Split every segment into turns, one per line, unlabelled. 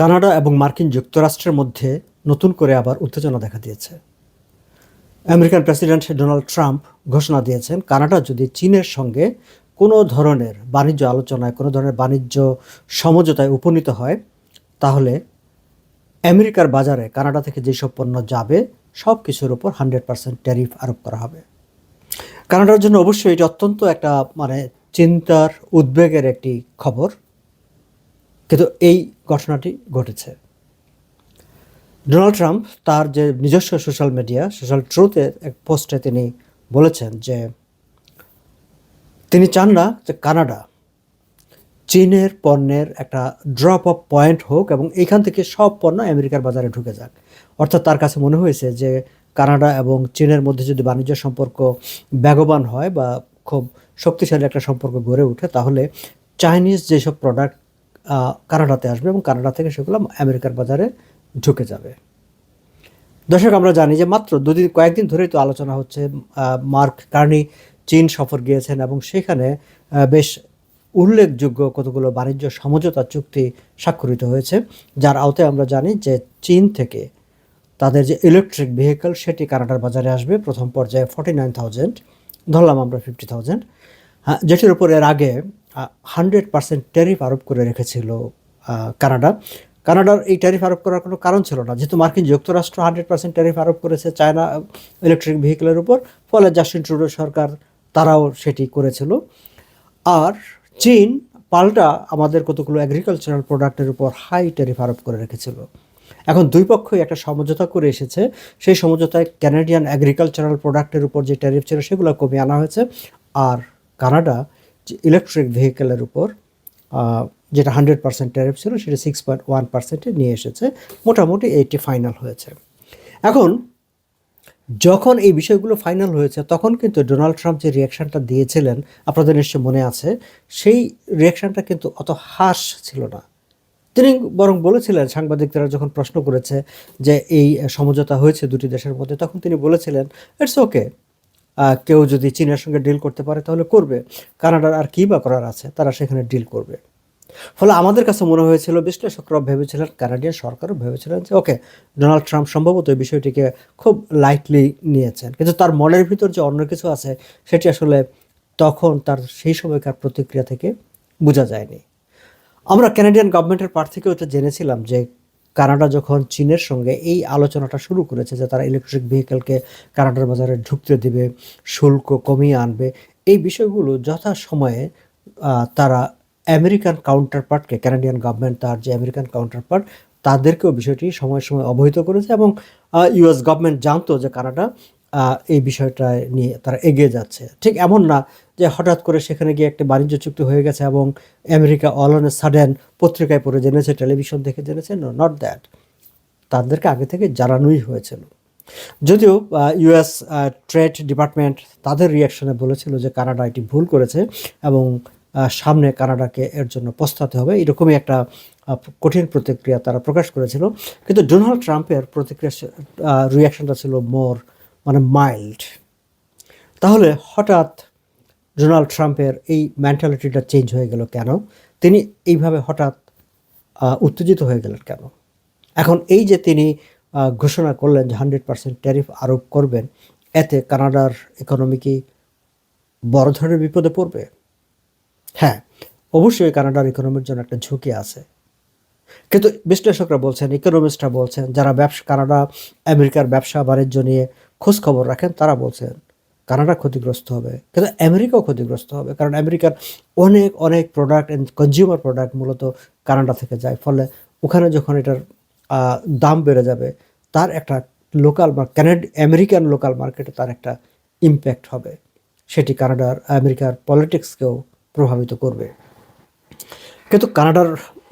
Canada এবং মার্কিন যুক্তরাষ্ট্রের মধ্যে নতুন করে আবার উত্তেজনা দেখা দিয়েছে। আমেরিকান প্রেসিডেন্ট ডোনাল্ড ট্রাম্প ঘোষণা দিয়েছেন, কানাডা যদি চীনের সঙ্গে কোনো ধরনের বাণিজ্য আলোচনায়, কোনো ধরনের বাণিজ্য সমঝোতায় উপনীত হয়, তাহলে আমেরিকার বাজারে কানাডা থেকে যেসব পণ্য যাবে, সব কিছুর উপর হান্ড্রেড পার্সেন্ট ট্যারিফ আরোপ করা হবে। কানাডার জন্য অবশ্যই এটি অত্যন্ত একটা মানে চিন্তার, উদ্বেগের একটি খবর। কিন্তু এই ঘটনাটি ঘটেছে। ডোনাল্ড ট্রাম্প তার যে নিজস্ব সোশ্যাল মিডিয়া, সোশ্যাল ট্রুথে এক পোস্টে তিনি বলেছেন যে তিনি চান না যে কানাডা চীনের পণ্যের একটা ড্রপ অফ পয়েন্ট হোক এবং এইখান থেকে সব পণ্য আমেরিকার বাজারে ঢুকে যাক। অর্থাৎ তার কাছে মনে হয়েছে যে কানাডা এবং চীনের মধ্যে যদি বাণিজ্য সম্পর্ক বেগবান হয় বা খুব শক্তিশালী একটা সম্পর্ক গড়ে ওঠে, তাহলে চাইনিজ যেসব প্রোডাক্ট কানাডাতে আসবে এবং কানাডা থেকে সেগুলো আমেরিকার বাজারে ঢুকে যাবে। দর্শক, আমরা জানি যে মাত্র দুদিন, কয়েকদিন ধরেই তো আলোচনা হচ্ছে মার্ক কার্নি চীন সফর গিয়েছেন এবং সেখানে বেশ উল্লেখযোগ্য কতগুলো বাণিজ্য সমঝোতা চুক্তি স্বাক্ষরিত হয়েছে। যার আওতায় আমরা জানি যে চীন থেকে তাদের যে ইলেকট্রিক ভেহিকল সেটি কানাডার বাজারে আসবে। প্রথম পর্যায়ে ফর্টি নাইন থাউজেন্ড ধরলাম আমরা ফিফটি থাউজেন্ড হ্যাঁ যেটির উপর এর আগে হান্ড্রেড পার্সেন্ট ট্যারিফ আরোপ করে রেখেছিল কানাডা। কানাডার এই ট্যারিফ আরোপ করার কোনো কারণ ছিল না। যেহেতু মার্কিন যুক্তরাষ্ট্র হান্ড্রেড পার্সেন্ট ট্যারিফ আরোপ করেছে চায়না ইলেকট্রিক ভেহিকেলের উপর, ফলে জাস্টিন ট্রুডো সরকার তারাও সেটি করেছিল। আর চীন পাল্টা আমাদের কতগুলো এগ্রিকালচারাল প্রোডাক্টের উপর হাই ট্যারিফ আরোপ করে রেখেছিল। এখন দুই পক্ষই একটা সমঝোতা করে এসেছে। সেই সমঝোতায় ক্যানাডিয়ান অ্যাগ্রিকালচারাল প্রোডাক্টের উপর যে ট্যারিফ ছিল, সেগুলো কমিয়ে আনা হয়েছে। আর কানাডা ইলেকট্রিক ভেহিকেলের উপর যেটা হান্ড্রেড পার্সেন্ট ট্যারিফ ছিল, সেটা সিক্স পয়েন্ট ওয়ান পার্সেন্টে নিয়ে এসেছে। মোটামুটি এইটি ফাইনাল হয়েছে। এখন, যখন এই বিষয়গুলো ফাইনাল হয়েছে, তখন কিন্তু ডোনাল্ড ট্রাম্প যে রিয়াকশানটা দিয়েছিলেন, আপনাদের নিশ্চয় মনে আছে, সেই রিয়াকশানটা কিন্তু অত হাস ছিল না। তিনি বরং বলেছিলেন, সাংবাদিকরা যখন প্রশ্ন করেছে যে এই সমঝোতা হয়েছে দুটি দেশের মধ্যে, তখন তিনি বলেছিলেন ইটস ওকে কেউ যদি চীনের সঙ্গে ডিল করতে পারে, তাহলে করবে। কানাডার আর কী বা করার আছে, তারা সেখানে ডিল করবে। ফলে আমাদের কাছে মনে হয়েছিল বিশ্লেষকরা ভেবেছিলেন, কানাডিয়ান সরকারও ভেবেছিলেন যে ওকে ডোনাল্ড ট্রাম্প সম্ভবত এই বিষয়টিকে খুব লাইটলি নিয়েছেন। কিন্তু তার মনের ভিতর যে অন্য কিছু আছে, সেটি আসলে তখন তার সেই সময়কার প্রতিক্রিয়া থেকে বোঝা যায়নি। আমরা কানাডিয়ান গভর্নমেন্টের পার্ট থেকেও এটা জেনেছিলাম যে কানাডা যখন চীনের সঙ্গে এই আলোচনাটা শুরু করেছে যে তারা ইলেকট্রিক ভেহিকেলকে কানাডার বাজারে ঢুকতে দেবে, শুল্ক কমিয়ে আনবে, এই বিষয়গুলো যথাসময়ে তারা আমেরিকান কাউন্টারপার্টকে ক্যানাডিয়ান গভর্নমেন্ট তার যে আমেরিকান কাউন্টারপার্ট তাদেরকেও বিষয়টি সময় সময় অবহিত করেছে এবং ইউএস গভর্নমেন্ট জানতো যে কানাডা এই বিষয়টা নিয়ে তারা এগিয়ে যাচ্ছে। ঠিক এমন না যে হঠাৎ করে সেখানে গিয়ে একটা বাণিজ্য চুক্তি হয়ে গেছে এবং America all on a sudden পত্রিকায় পড়ে জেনেছে টেলিভিশন দেখে জেনেছে নো নট দ্যাট তাদেরকে আগে থেকে জানানোই হয়েছিল। যদিও ইউএস ট্রেড ডিপার্টমেন্ট তাদের রিয়াকশনে বলেছিল যে কানাডা এটি ভুল করেছে এবং সামনে কানাডাকে এর জন্য পস্তাতে হবে। এরকমই একটা কঠিন প্রতিক্রিয়া তারা প্রকাশ করেছিল। কিন্তু ডোনাল্ড ট্রাম্পের প্রতিক্রিয়া রিয়াকশনটা ছিল মোর মানে মাইল্ড তাহলে হঠাৎ ডোনাল্ড ট্রাম্পের এই মেন্টালিটিটা চেঞ্জ হয়ে গেল কেন? তিনি এইভাবে হঠাৎ উত্তেজিত হয়ে গেলেন কেন? এখন এই যে তিনি ঘোষণা করলেন যে হান্ড্রেড পার্সেন্ট ট্যারিফ আরোপ করবেন, এতে কানাডার ইকোনমি কি বড় ধরনের বিপদে পড়বে? হ্যাঁ অবশ্যই কানাডার ইকোনমির জন্য একটা ঝুঁকি আছে। কিন্তু বিশ্লেষকরা বলছেন ইকোনমিস্টরা বলছেন, যারা ব্যবসা, কানাডা, আমেরিকার ব্যবসা বাণিজ্য নিয়ে খোঁজ খবর রাখেন, তারা বলছেন কানাডা ক্ষতিগ্রস্ত হবে, কিন্তু আমেরিকাও ক্ষতিগ্রস্ত হবে, কারণ আমেরিকার অনেক অনেক প্রোডাক্ট অ্যান্ড কনজিউমার প্রোডাক্ট মূলত কানাডা থেকে যায়। ফলে ওখানে যখন এটার দাম বেড়ে যাবে, তার একটা লোকাল কানাড আমেরিকান লোকাল মার্কেটে তার একটা ইম্প্যাক্ট হবে। সেটি কানাডার, আমেরিকার পলিটিক্সকেও প্রভাবিত করবে। কিন্তু কানাডার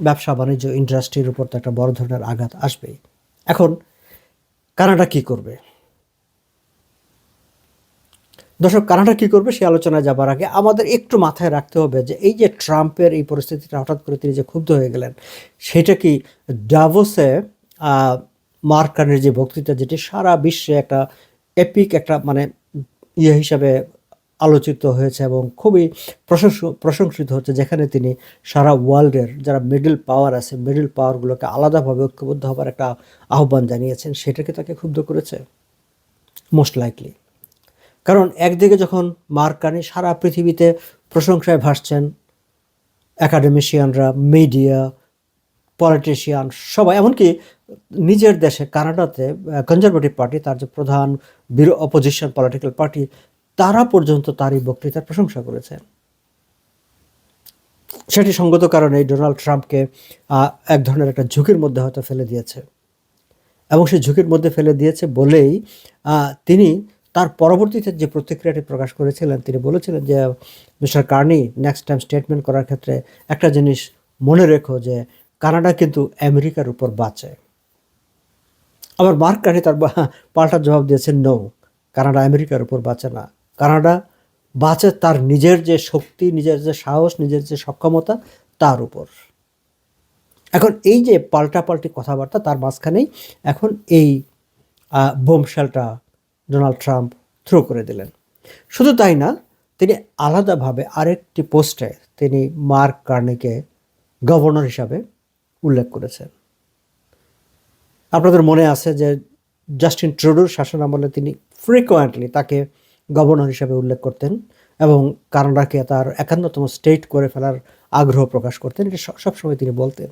ব্যবসা বাণিজ্য ইন্ডাস্ট্রির উপর তো একটা বড় ধরনের আঘাত আসবেই। এখন কানাডা কি করবে? দর্শক কানাডা কি করবে? সেই আলোচনায় যাবার আগে আমাদের একটু মাথায় রাখতে হবে যে এই যে ট্রাম্পের এই পরিস্থিতিটা হঠাৎ করে তিনি যে ক্ষুব্ধ হয়ে গেলেন, সেটা কি ডাভোসে মার্কানের যে বক্তৃতা, যেটি সারা বিশ্বে একটা এপিক একটা মানে ইয়ে হিসাবে আলোচিত হয়েছে এবং খুবই প্রশংস- প্রশংসিত হচ্ছে, যেখানে তিনি সারা ওয়ার্ল্ডের যারা মিডল পাওয়ার আছে মিডল পাওয়ারগুলোকে আলাদাভাবে ঐক্যবদ্ধ হবার একটা আহ্বান জানিয়েছেন, সেটাকে তাকে ক্ষুব্ধ করেছে? মোস্ট লাইকলি কারণ একদিকে যখন মার্কানি সারা পৃথিবীতে প্রশংসায় ভাসছেন একাডেমিশিয়ানরা মিডিয়া পলিটিশিয়ান সবাই, এমনকি নিজের দেশে কানাডাতে কনজারভেটিভ পার্টি তার যে প্রধান বিরো অপোজিশন পলিটিক্যাল পার্টি তারা পর্যন্ত তার এই বক্তৃতার প্রশংসা করেছেন সেটি সঙ্গত কারণে ডোনাল্ড ট্রাম্পকে এক ধরনের একটা ঝুঁকির মধ্যে হয়তো ফেলে দিয়েছে। এবং সেই ঝুঁকির মধ্যে ফেলে দিয়েছে বলেই তিনি তার পরবর্তীতে যে প্রতিক্রিয়াটি প্রকাশ করেছিলেন, তিনি বলেছিলেন যে, mister Carney next time statement করার ক্ষেত্রে একটা জিনিস মনে রেখো যে, কানাডা কিন্তু আমেরিকার উপর বাঁচে। আবার মার্ক কার্নি তার পাল্টা জবাব দিয়েছেন নো কানাডা আমেরিকার উপর বাঁচে না। কানাডা বাঁচে তার নিজের যে শক্তি, নিজের যে সাহস, নিজের যে সক্ষমতা, তার উপর। এখন এই যে পাল্টাপাল্টি কথাবার্তা, তার মাঝখানেই এখন এই বোমশেলটা ডোনাল্ড ট্রাম্প থ্রো করে দিলেন। শুধু তাই না, তিনি আলাদাভাবে আরেকটি পোস্টে তিনি মার্ক কার্নিকে গভর্নর হিসাবে উল্লেখ করেছেন। আপনাদের মনে আছে যে জাস্টিন ট্রুডোর শাসন আমলে তিনি ফ্রিকোয়েন্টলি তাকে গভর্নর হিসাবে উল্লেখ করতেন এবং কানাডাকে তার একান্নতম স্টেট করে ফেলার আগ্রহ প্রকাশ করতেন, এটা সবসময় তিনি বলতেন।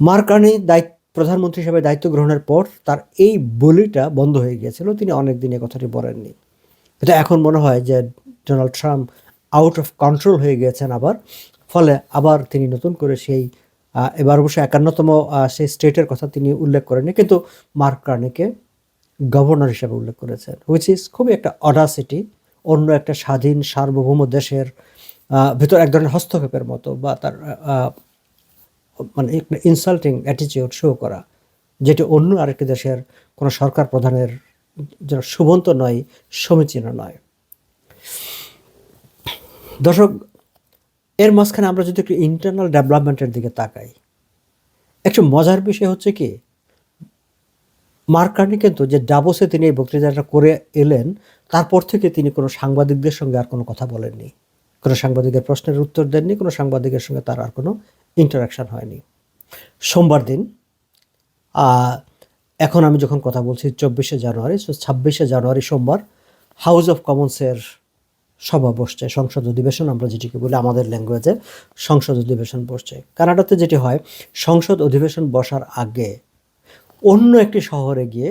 মার্কানি দায়িত্ব প্রধানমন্ত্রী হিসেবে দায়িত্ব গ্রহণের পর তার এই বলিটা বন্ধ হয়ে গিয়েছিল। তিনি অনেক দিন কথাটি বলেননি। কিন্তু এখন মনে হয় যে Donald Trump out of control হয়ে গিয়েছেন আবার। ফলে আবার তিনি নতুন করে সেই এবার অবশ্য একান্নতম সেই স্টেটের কথা তিনি উল্লেখ করেননি। কিন্তু মার্ক কার্নিকে গভর্নর হিসেবে উল্লেখ করেছেন হুইচ ইজ খুবই একটা অডাসিটি অন্য একটা স্বাধীন, সার্বভৌম দেশের ভিতর এক ধরনের হস্তক্ষেপের মতো বা তার মানে একটা ইনসাল্টিং অ্যাটিচিউড শো করা, যেটি অন্য আরেকটি দেশের কোনো সরকার প্রধানের যেন শুভন্ত নয়, সমীচীন নয়। দর্শক, এর মাঝখানে আমরা যদি একটু ইন্টারনাল ডেভেলপমেন্টের দিকে তাকাই, একটু মজার বিষয় হচ্ছে কি, মার্ক কার্নি কিন্তু যে ডাবোসে তিনি এই বক্তৃতাটা করে এলেন, তারপর থেকে তিনি কোনো সাংবাদিকদের সঙ্গে আর কোনো কথা বলেননি। কোনো সাংবাদিকের প্রশ্নের উত্তর দেননি, কোনো সাংবাদিকের সঙ্গে তার আর কোনো ইন্টারাকশন হয়নি। সোমবার দিন এখন আমি যখন কথা বলছি চব্বিশে জানুয়ারি ছাব্বিশে জানুয়ারি সোমবার হাউস অফ কমন্সের সভা বসছে, সংসদ অধিবেশন, আমরা যেটিকে বলি আমাদের ল্যাঙ্গুয়েজে সংসদ অধিবেশন বসছে। কানাডাতে যেটি হয়, সংসদ অধিবেশন বসার আগে অন্য একটি শহরে গিয়ে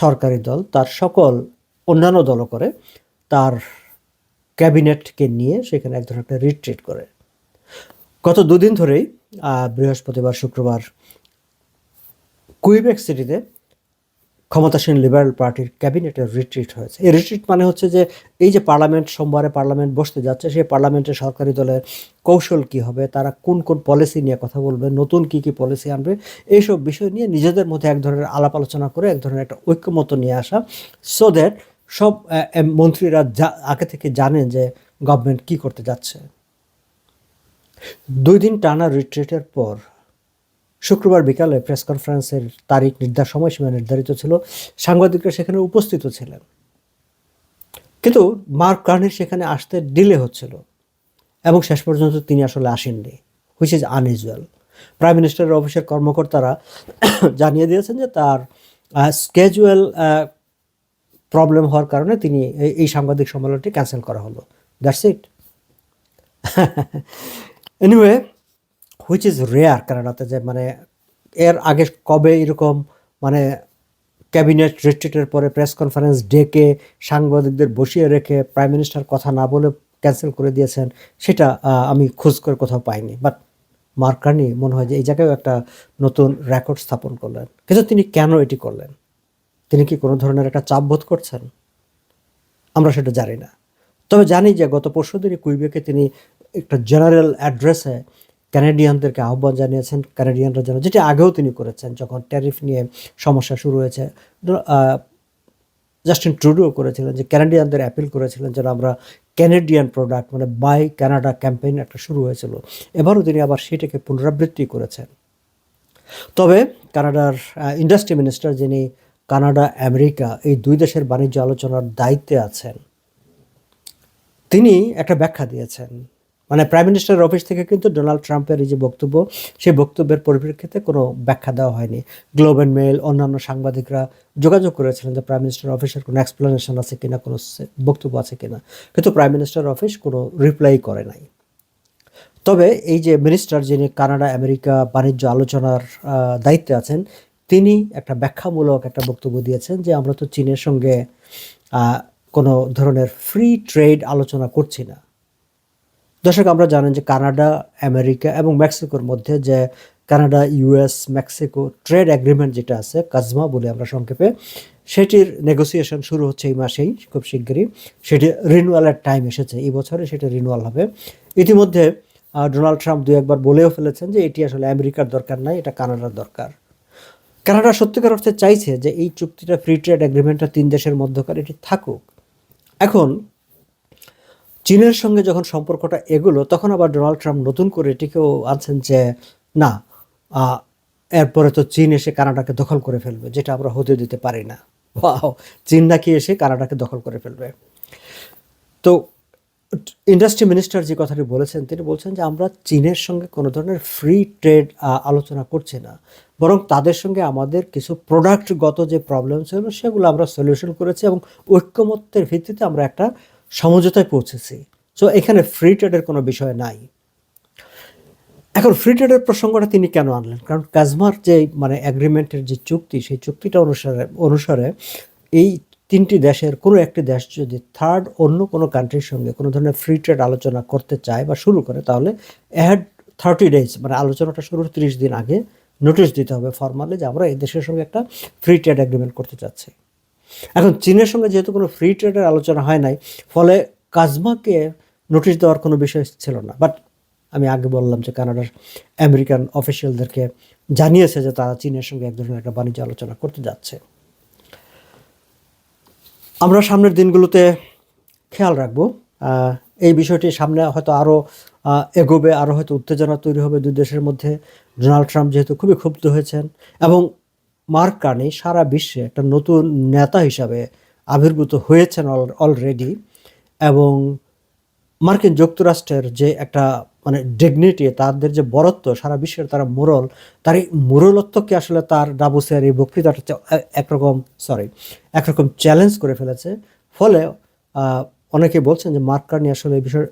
সরকারি দল, তার সকল অন্যান্য দলও করে, তার ক্যাবিনেটকে নিয়ে সেখানে এক ধরনের একটা রিট্রিট করে। গত দুদিন ধরেই বৃহস্পতিবার, শুক্রবার কুইবেক সিটিতে ক্ষমতাসীন লিবারেল পার্টির ক্যাবিনেটের রিট্রিট হয়েছে। এই রিট্রিট মানে হচ্ছে যে, এই যে পার্লামেন্ট, সোমবারে পার্লামেন্ট বসতে যাচ্ছে, সেই পার্লামেন্টের সরকারি দলের কৌশল কি হবে, তারা কোন কোন পলিসি নিয়ে কথা বলবে, নতুন কি কি পলিসি আনবে, এইসব বিষয় নিয়ে নিজেদের মধ্যে এক ধরনের আলাপ আলোচনা করে, এক ধরনের একটা ঐক্যমত নিয়ে আসা সো দ্যাট সব মন্ত্রীরা যা, আগে থেকে জানেন যে গভর্নমেন্ট কি করতে যাচ্ছে। দুই দিন টানা রিট্রিটের পর শুক্রবার বিকালে প্রেস কনফারেন্সের তারিখ নির্ধার সময়সীমা নির্ধারিত ছিল। সাংবাদিকরা সেখানে উপস্থিত ছিলেন। কিন্তু মার্ক কার্নির সেখানে আসতে ডিলে হচ্ছিল এবং শেষ পর্যন্ত তিনি আসলে আসেননি হুইচ ইজ আনইউজুয়াল প্রাইম মিনিস্টারের অফিসের কর্মকর্তারা জানিয়ে দিয়েছেন যে তার স্কেজুয়াল প্রবলেম হওয়ার কারণে তিনি এই- সাংবাদিক সম্মেলনটি ক্যান্সেল করা হলো। That's it anyway which is rare কানাডাতে যে মানে এর আগে কবে এরকম মানে ক্যাবিনেট রিট্রিটের পরে প্রেস কনফারেন্স ডেকে সাংবাদিকদের বসিয়ে রেখে প্রাইম মিনিস্টার কথা না বলে ক্যান্সেল করে দিয়েছেন, সেটা আমি খোঁজ করে কোথাও পাইনি। বাট মার্কানি মনে হয় যে এই জায়গায় একটা নতুন রেকর্ড স্থাপন করলেন। কিন্তু তিনি কেন এটি করলেন? তিনি কি কোনো ধরনের একটা চাপ বোধ করছেন? আমরা সেটা জানি না। তবে জানি যে গত পরশু দিনই কুইবেকে তিনি একটা জেনারেল অ্যাড্রেসে ক্যানাডিয়ানদেরকে আহ্বান জানিয়েছেন, ক্যানাডিয়ানরা যেন, যেটি আগেও তিনি করেছেন যখন ট্যারিফ নিয়ে সমস্যা শুরু হয়েছে। জাস্টিন ট্রুডো করেছিলেন যে ক্যানাডিয়ানদের অ্যাপিল করেছিলেন যেন আমরা ক্যানাডিয়ান প্রোডাক্ট মানে বাই কানাডা ক্যাম্পেইন একটা শুরু হয়েছিল। এবারও তিনি আবার সেটাকে পুনরাবৃত্তি করেছেন। তবে কানাডার ইন্ডাস্ট্রি মিনিস্টার যিনি কানাডা, আমেরিকা এই দুই দেশের বাণিজ্য আলোচনার দায়িত্বে আছেন। তিনি একটা ব্যাখ্যা দিয়েছেন। মানে প্রাইম মিনিস্টারের অফিস থেকে কিন্তু ডোনাল্ড ট্রাম্পের এই যে বক্তব্য, সেই বক্তব্যের পরিপ্রেক্ষিতে কোনো ব্যাখ্যা দেওয়া হয়নি। গ্লোব অ্যান্ড মেল অন্যান্য সাংবাদিকরা যোগাযোগ করেছিলেন যে প্রাইম মিনিস্টার অফিসের কোনো এক্সপ্লেনেশন আছে কিনা, কোনো বক্তব্য আছে কিনা। কিন্তু প্রাইম মিনিস্টার অফিস কোনো রিপ্লাই করে নাই। তবে এই যে মিনিস্টার যিনি কানাডা, আমেরিকা বাণিজ্য আলোচনার দায়িত্বে আছেন তিনি একটা ব্যাখ্যামূলক একটা বক্তব্য দিয়েছেন যে আমরা তো চীনের সঙ্গে কোনো ধরনের ফ্রি ট্রেড আলোচনা করছি না। দর্শক, আমরা জানেন যে কানাডা, আমেরিকা এবং মেক্সিকোর মধ্যে যে Canada US Mexico trade agreement যেটা আছে, কাজমা বলে আমরা সংক্ষেপে, সেটির নেগোসিয়েশন শুরু হচ্ছে এই মাসেই, খুব শীঘ্রই সেটি রিনুয়ালের টাইম এসেছে, এই বছরে সেটা রিনুয়াল হবে। ইতিমধ্যে ডোনাল্ড ট্রাম্প দু একবার বলেও ফেলেছেন যে এটি আসলে আমেরিকার দরকার নাই, এটা কানাডার দরকার। কানাডা সত্যিকার অর্থে চাইছে যে এই চুক্তিটা ফ্রি ট্রেড এগ্রিমেন্টটা তিন দেশের মধ্যকার এটি থাকুক। এখন, চীনের সঙ্গে যখন সম্পর্কটা এগুলো, তখন আবার ডোনাল্ড ট্রাম্প নতুন করে এটিকেও আনছেন যে, না এরপরে তো চীন এসে কানাডাকে দখল করে ফেলবে, যেটা আমরা হতে দিতে পারি না। চীন নাকি এসে কানাডাকে দখল করে ফেলবে। তো ইন্ডাস্ট্রি মিনিস্টার যে কথাটি বলেছেন, তিনি বলছেন যে আমরা চীনের সঙ্গে কোনো ধরনের ফ্রি ট্রেড আলোচনা করছি না। বরং তাদের সঙ্গে আমাদের কিছু প্রোডাক্টগত যে প্রবলেম ছিল সেগুলো আমরা সলিউশন করেছি এবং ঐক্যমত্যের ভিত্তিতে আমরা একটা সমঝোতায় পৌঁছেছি। সো এখানে ফ্রি ট্রেডের কোনো বিষয় নাই। এখন ফ্রি ট্রেডের প্রসঙ্গটা তিনি কেন আনলেন? কারণ কাজমার যে মানে অ্যাগ্রিমেন্টের যে চুক্তি, সেই চুক্তিটা অনুসারে অনুসারে এই তিনটি দেশের কোনো একটি দেশ যদি থার্ড অন্য কোনো কান্ট্রির সঙ্গে কোনো ধরনের ফ্রি ট্রেড আলোচনা করতে চায় বা শুরু করে, তাহলে অ্যাড থার্টি ডেজ মানে আলোচনাটা শুরুর তিরিশ দিন আগে নোটিশ দিতে হবে ফর্মালি যে আমরা এই দেশের সঙ্গে একটা ফ্রি ট্রেড অ্যাগ্রিমেন্ট করতে চাচ্ছি। এখন চীনের সঙ্গে যেহেতু কোনো ফ্রি ট্রেডের আলোচনা হয় নাই, ফলে কাজমাকে নোটিশ দেওয়ার কোনো বিষয় ছিল না। বাট আমি আগে বললাম যে কানাডার আমেরিকান অফিসিয়ালদেরকে জানিয়েছে যে তারা চীনের সঙ্গে এক ধরনের একটা বাণিজ্য আলোচনা করতে যাচ্ছে। আমরা সামনের দিনগুলোতে খেয়াল রাখব। এই বিষয়টি সামনে হয়তো আরও এগোবে আরও হয়তো উত্তেজনা তৈরি হবে দুই দেশের মধ্যে। ডোনাল্ড ট্রাম্প যেহেতু খুবই ক্ষুব্ধ হয়েছেন এবং মার্ক কার্নি সারা বিশ্বে একটা নতুন নেতা হিসাবে আবির্ভূত হয়েছেন অলরেডি এবং মার্কিন যুক্তরাষ্ট্রের যে একটা মানে ডিগনিটি তাদের যে বরত্ব, সারা বিশ্বের তারা মোরল তার এই মোরলত্বকে আসলে তার ডাবুসের এই বক্তৃতাটা একরকম সরি একরকম চ্যালেঞ্জ করে ফেলেছে? ফলে অনেকে বলছেন যে মার্ক কার্নি আসলে এই বিষয়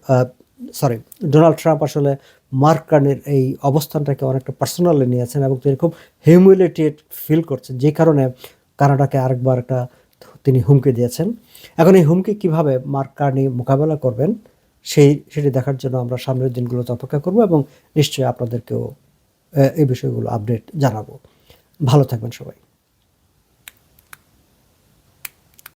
সরি ডোনাল্ড ট্রাম্প আসলে মার্ক কার্নির এই অবস্থানটাকে অনেকটা পার্সোনালি নিয়েছেন এবং তিনি খুব হিউমিলিটেড ফিল করছেন, যে কারণে কানাডাকে আরেকবার একটা তিনি হুমকি দিয়েছেন। এখন এই হুমকি কীভাবে মার্ক কার্নি মোকাবেলা করবেন? সেই, সেটি দেখার জন্য আমরা সামনের দিনগুলোতে অপেক্ষা করব এবং নিশ্চয়ই আপনাদেরকেও এই বিষয়গুলো আপডেট জানাব। ভালো থাকবেন সবাই।